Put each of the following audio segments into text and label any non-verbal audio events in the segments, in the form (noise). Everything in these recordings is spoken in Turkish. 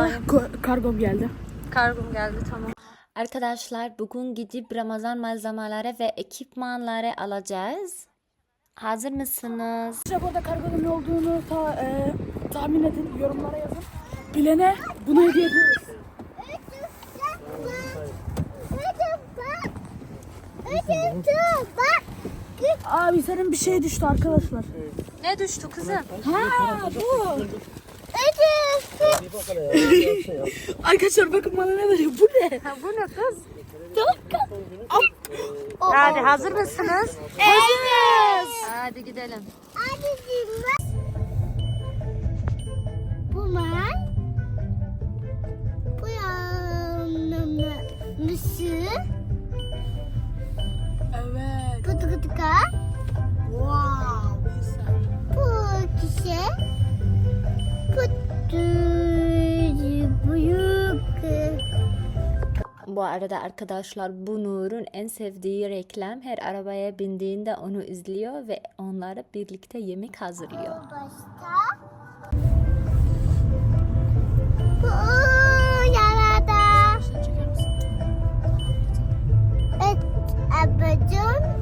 Ko- kargom geldi. Kargom geldi tamam. Arkadaşlar bugün gidip Ramazan malzemeleri ve ekipmanları alacağız. Hazır mısınız? Size burada kargonun ne olduğunu ta, e, tahmin edin. Yorumlara yazın. Bilene bunu hediye ediyoruz. Abi senin bir şey düştü arkadaşlar. Ne düştü kızım? Ha bu. Arkadaşlar bakın bana ne veriyor. Bu ne? Ha, bu ne kız? Hadi hazır mısınız? Evet. Hadi gidelim. Bu ben. Bu yanımda mısır. Evet. Kutu kutuka. Wow. Arada arkadaşlar bu Nur'un en sevdiği reklam. Her arabaya bindiğinde onu izliyor ve onlara birlikte yemek hazırlıyor. Başka. Yarada. Et abacım.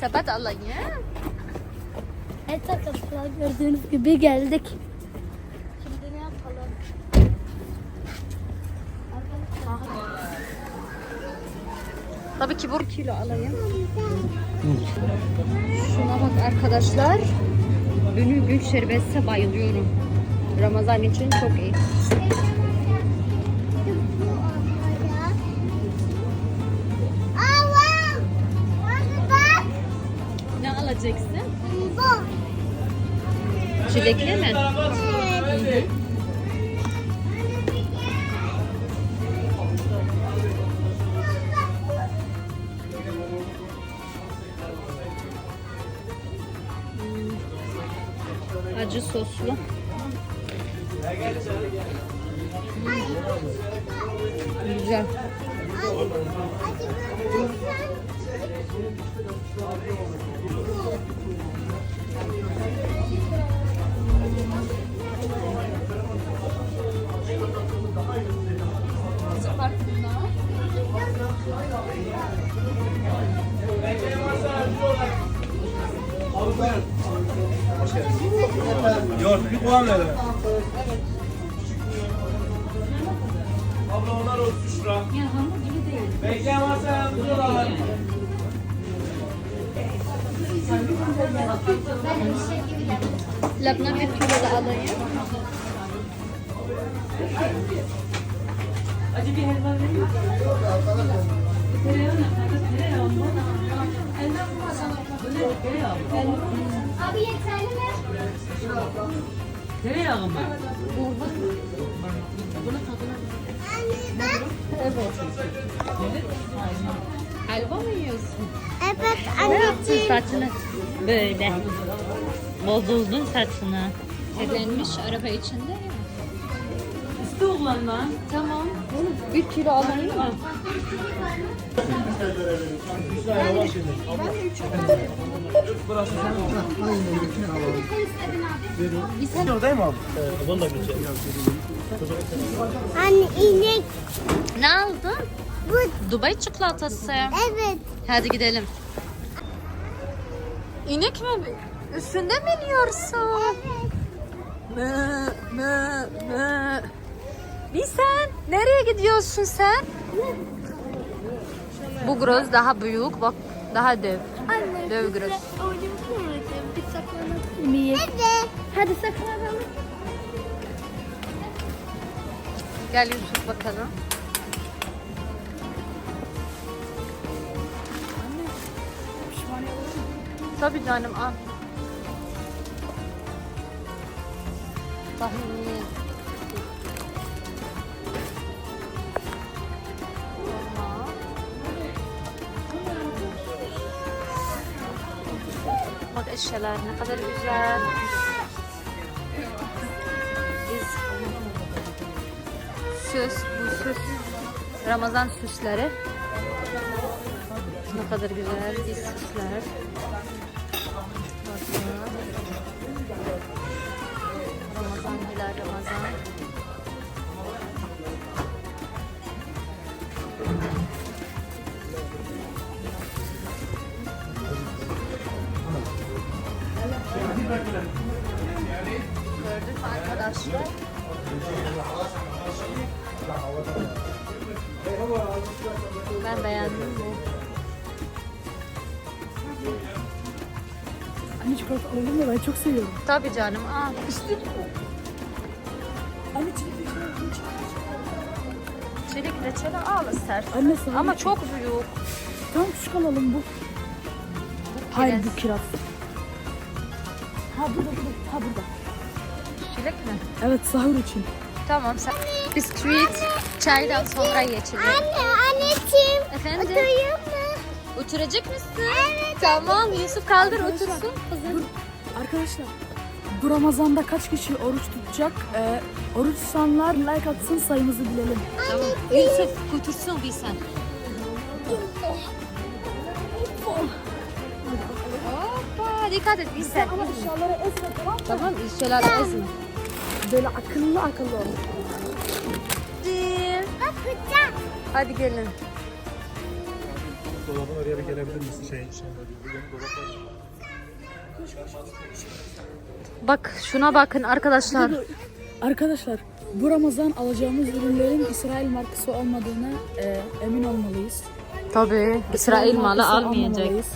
Sepet alayım. Evet arkadaşlar gördüğünüz gibi geldik. Şimdi ne yapalım? Tabii ki bu kilo alayım. Şuna bak arkadaşlar. Günü gün şerbetse bayılıyorum. Ramazan için çok iyi. Çilekli mi? Acı soslu. Puan ver. Abla onlar 33 lira. Ya hamur gibi değil. Bekleyen varsa yardımcı olalım. Labne bir kilo da alayım. Abi yeterli mi? Anne bak. Helva mı yiyorsun? Evet anneciğim. Saçını böyle. Bozuldun saçını. Kirlenmiş araba içinde İste lan. Tamam. Bir kilo alayım mı? Değil mi abi? Anne inek. Ne aldın? Bu. Dubai çikolatası. Evet. Hadi gidelim. İnek mi? Üstünde mi iniyorsun? Mı mı mı. Bir sen nereye gidiyorsun sen? Bu groz daha büyük bak daha dev. Anne. Dev groz. Bir saklanalım. Evet. Hadi saklanalım. Gel Yusuf bakalım. Tabii canım al. Tahmini. Eşyalar ne kadar güzel. Biz süs, bu süs, Ramazan süsleri. Ne kadar güzel biz süsler. Bakın. Ramazan, Hilal Ramazan. Arkadaşlar? Ben beğendim bu. Anne çikolata alalım mı? Ben çok seviyorum. Tabii canım. Aa, Anne çilekli çelik reçeli al istersen. Anne sana Ama çok büyük. Tamam küçük alalım bu. Hayır bu kiraz. Ha burada burada. Ha burada. Çilek mi? Evet sahur için. Tamam sen. Bisküvit çaydan sonra geçelim. Anne, anneciğim. Efendim? Oturayım mı? Oturacak mısın? Evet. Tamam Yusuf kaldır otursun. Arkadaşlar bu Ramazan'da kaç kişi oruç tutacak? Ee, oruç tutanlar like atsın sayımızı bilelim. Tamam. Yusuf götürsün bir sen. dikkat et sen. Ama eşyaları ezme tamam mı? Tamam şeyler ezme. Böyle akıllı akıllı olun. Bakacağım. Hadi gelin. Dolabın oraya bir gelebilir misin? Şey, şey. Bak şuna bakın arkadaşlar. Arkadaşlar bu Ramazan alacağımız ürünlerin İsrail markası olmadığını e, emin olmalıyız. Tabii İsrail malı markası almayacak. almamalıyız.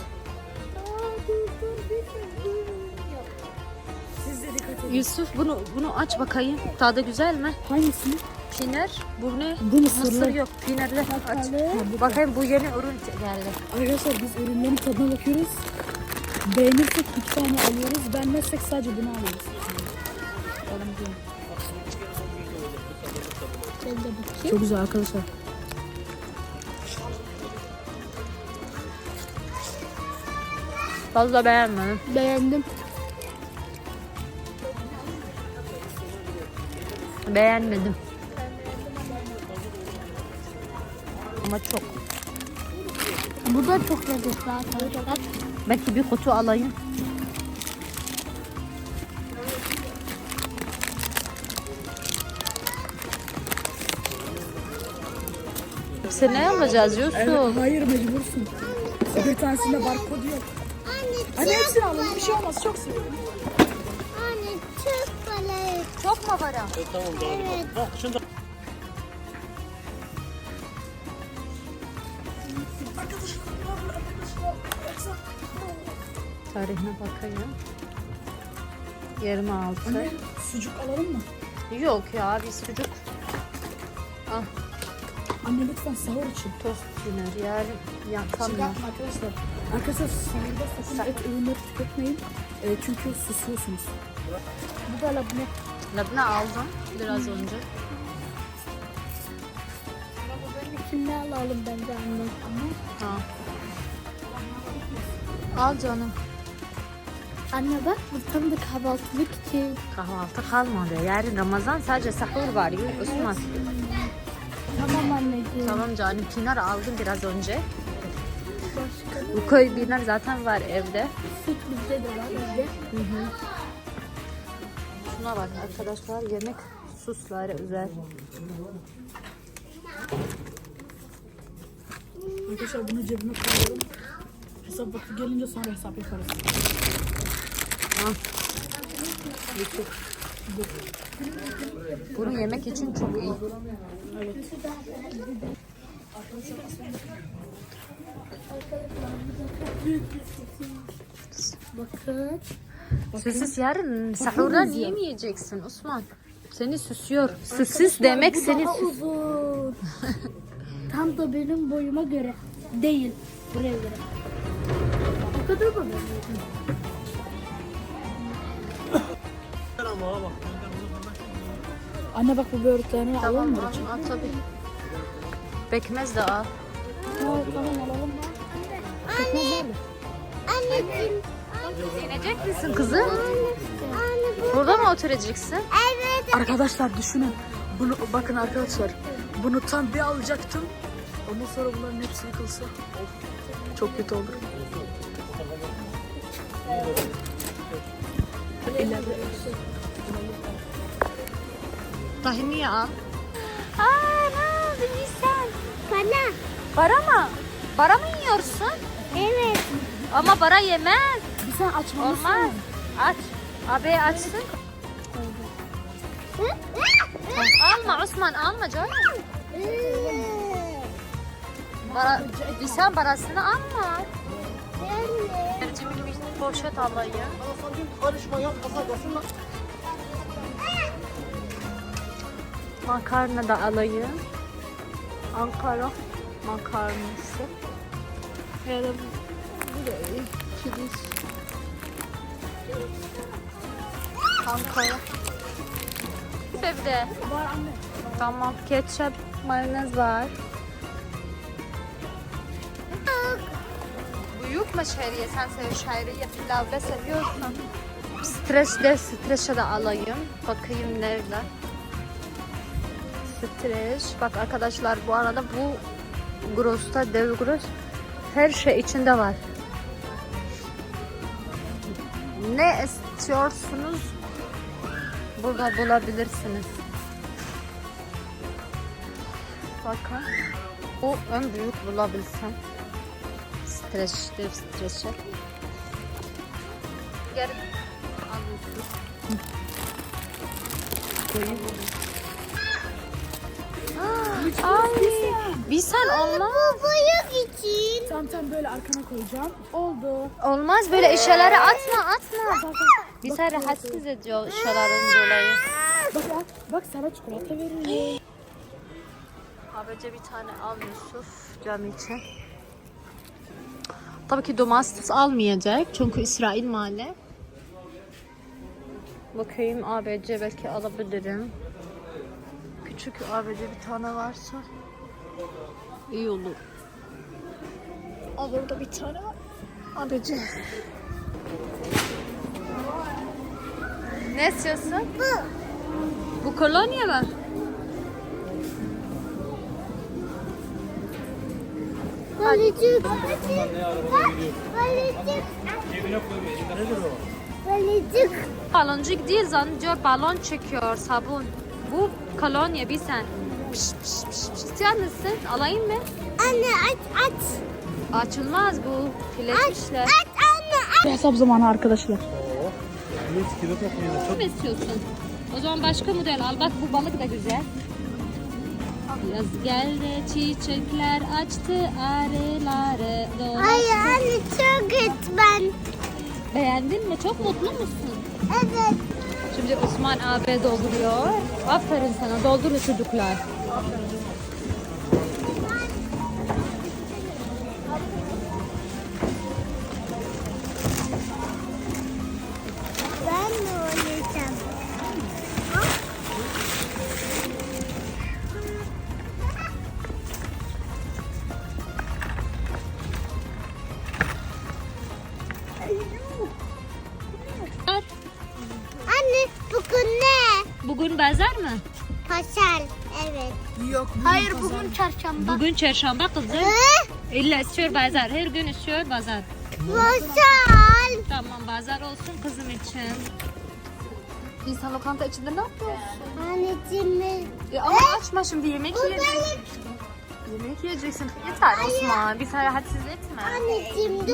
Yusuf bunu bunu aç bakayım. Tadı güzel mi? Hangisini? Piner. Bu ne? Bu mısırlı. Mısır yok. Pinerli. Aç. Bakalım. Bakayım bu yeni ürün geldi. Arkadaşlar biz ürünlerin tadına bakıyoruz. Beğenirsek iki tane alıyoruz. Beğenmezsek sadece bunu alıyoruz. Çok güzel arkadaşlar. Fazla beğenmedim. Beğendim. Beğenmedim. Ama çok. Bu da çok lezzetli arkadaşlar. Belki bir kutu alayım. Hepsi ne yapacağız Yusuf? Evet, hayır mecbursun. Bir tanesinde barkodu yok. Anne, hepsini alalım. Bir şey olmaz. Çok seviyorum. Çok balık. Çok mu para? Evet. Tarihine bakayım. 26. Anne sucuk alalım mı? Yok ya bir sucuk. Ah Anne lütfen sahur için. tost döner yarın yakamıyor. yapma arkadaşlar. Arkadaşlar sahurda sakın et ürünleri tüketmeyin. E, çünkü susuyorsunuz. Bu da labne. Labne aldım biraz önce. İçinde alalım bence anne. Ha. Al canım. Anne bak bu tam da kahvaltılık için. Kahvaltı kalmadı. Yarın Ramazan sadece sahur var. Yok Osman. Tamam anneciğim. Tamam canım. Pinar aldım biraz önce. Başka Bu köy pinar zaten var evde. süt bizde de var evde. Şuna bak arkadaşlar yemek susları özel. Arkadaşlar bunu cebime koyuyorum. Hesap vakti gelince sonra hesap yaparız. Bunu yemek için çok iyi. Bakın. Süsüz yarın sahurdan yemeyeceksin Osman. Seni süsüyor. Süsüz demek seni Daha süs. uzun. (laughs) tam da benim boyuma göre. Değil. Buraya göre. O kadar mı? (coughs) Anne bak bu böğürtlerini Tamam alalım mı? al, al tabii. Bekmez de al. Tamam, tamam alalım. Anne. Anneciğim. İnecek misin kızım? Burada mı oturacaksın? Arkadaşlar düşünün. Bunu bakın arkadaşlar. Bunu tam bir alacaktım. Ondan sonra bunların hepsi yıkılsa. Çok kötü olur. Tahini ya. Aa ne oldu Nisan? Bana. Bara mı? Bara mı yiyorsun? Evet. Ama bara yemez. Sen açmalısın. Olmaz. Aç. Abi açsın. Alma Osman alma canım. Bara, Nisan barasını alma. Mercimek bir poşet alayım. Makarna da alayım. Ankara makarnası. Ya da bu da iyi. Kilis. Ankara. Evde. Var anne. Tamam. Ketçap, mayonez var. Büyük mü şehriye? Sen sev şehriye pilavla seviyorsan. Streçle, streçe de alayım. Bakayım nerede. Streç. Bak arkadaşlar bu arada bu Gross'ta dev Gross her şey içinde var. Ne istiyorsunuz burada bulabilirsiniz. Bakın. Bu en büyük bulabilsem. Streç, dev streçi. Gel. Alıyorsun. Ay, bir sen olmaz. Boyuk için. Tam tam böyle arkana koyacağım. Oldu. Olmaz böyle eşyaları atma atma. Bir sen rahatsız ediyor eşyaların dolayı. Bak bak, bak sana çikolata veriyorum. ABC bir tane al Yusuf cam için. Tabii ki domates almayacak çünkü İsrail mahalle. Bakayım ABC belki alabilirim. Küçük ABC bir tane varsa iyi olur. Al orada bir tane var. ABC. Ne istiyorsun? Bu. Bu kolonya mı? Balıcık. Bak balıcık. Balıcık. Baloncuk değil zannediyor balon çekiyor sabun. Bu kolonya bir sen. Piş piş piş piş. İstiyor musun? Alayım mı? Anne aç aç. Açılmaz bu. Kilemişler. Aç anne aç. Hesap zamanı arkadaşlar. Biz kilo toplayalım. Ne mi istiyorsun? O zaman başka model al. Bak bu balık da güzel. Yaz geldi çiçekler açtı arıları dolaştı. Ay anne çok et ben. Beğendin mi? Çok mutlu musun? Evet. Şimdi Osman abi dolduruyor. Aferin sana doldurun çocuklar. Ben Bugün pazar mı? Pasal. Evet. Yok. Hayır bugün çarşamba. Bugün çarşamba kızım. Ee, İlla istiyor pazar. Her gün istiyor pazar. Pasal. Tamam pazar olsun kızım için. İnsan lokanta içinde ne yapıyorsun? Anneciğim? E ama açma şimdi yemek yiyeceksin. Yemek yiyeceksin. Yeter Osman. Bir tane rahatsız etme. Anneciğim böyle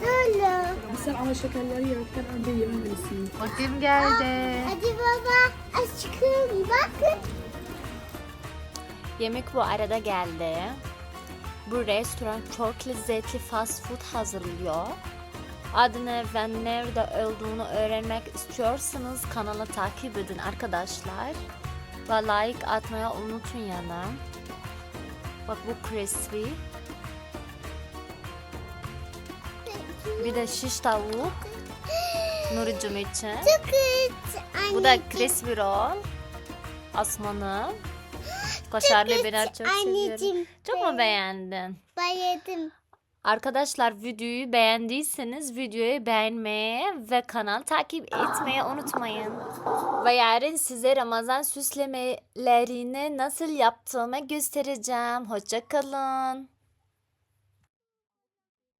Böyle. Sen ama şekerleri yemekten önce yememelisin. Vaktim geldi. Hadi baba aşkım bakın. Yemek bu arada geldi. Bu restoran çok lezzetli fast food hazırlıyor. Adını ve nerede olduğunu öğrenmek istiyorsanız kanalı takip edin arkadaşlar. Ve like atmayı unutun yana. Bak bu crispy. Bir de şiş tavuk. Nuri'cum için. Çok iyi. Bu da crispy roll. Asmanı. (gasps) Kaşarlı birer çok anneciğim. seviyorum. Çok mu beğendin? Bayıldım. Arkadaşlar videoyu beğendiyseniz videoyu beğenmeye ve kanal takip etmeyi unutmayın. Ve yarın size Ramazan süslemelerini nasıl yaptığımı göstereceğim. Hoşçakalın.